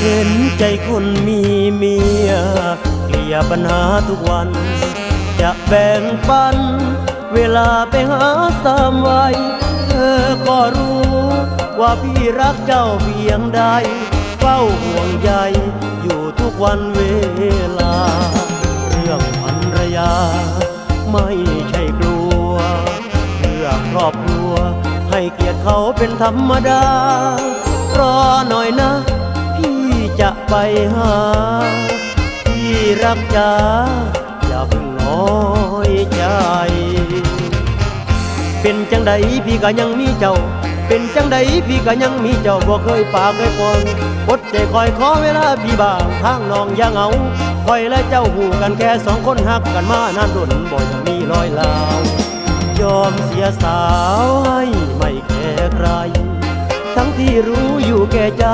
เห็นใจคนมีเมียเกลียปัญหาทุกวัน จะแบ่งปัน เวลาไปหาสามวัยเธอก็รู้ ว่าพี่รักเจ้าเพียงใดเฝ้าห่วงใยอยู่ทุกวันเวลา เรื่องภรรยา ไม่ใช่กลัวเพื่อครอบครัว ให้เกียรติเขาเป็นธรรมดารอหน่อยนะ จะไปหาพี่รักจ๋าอย่าเพิ่งน้อยใจ เป็นจังใดพี่ก็ยังมีเจ้า เป็นจังใดพี่ก็ยังมีเจ้าบ่เคยปากเคยปองอดใจคอยขอเวลาพี่บางทางน้องอย่าเหงาคอยและเจ้าหูกันแค่สองคนหักกันมานานรุ่นบ่ยังมีรอยลาวยอมเสียสาวให้ไม่แคร์ใคร ทั้งที่รู้อยู่แก่ใจ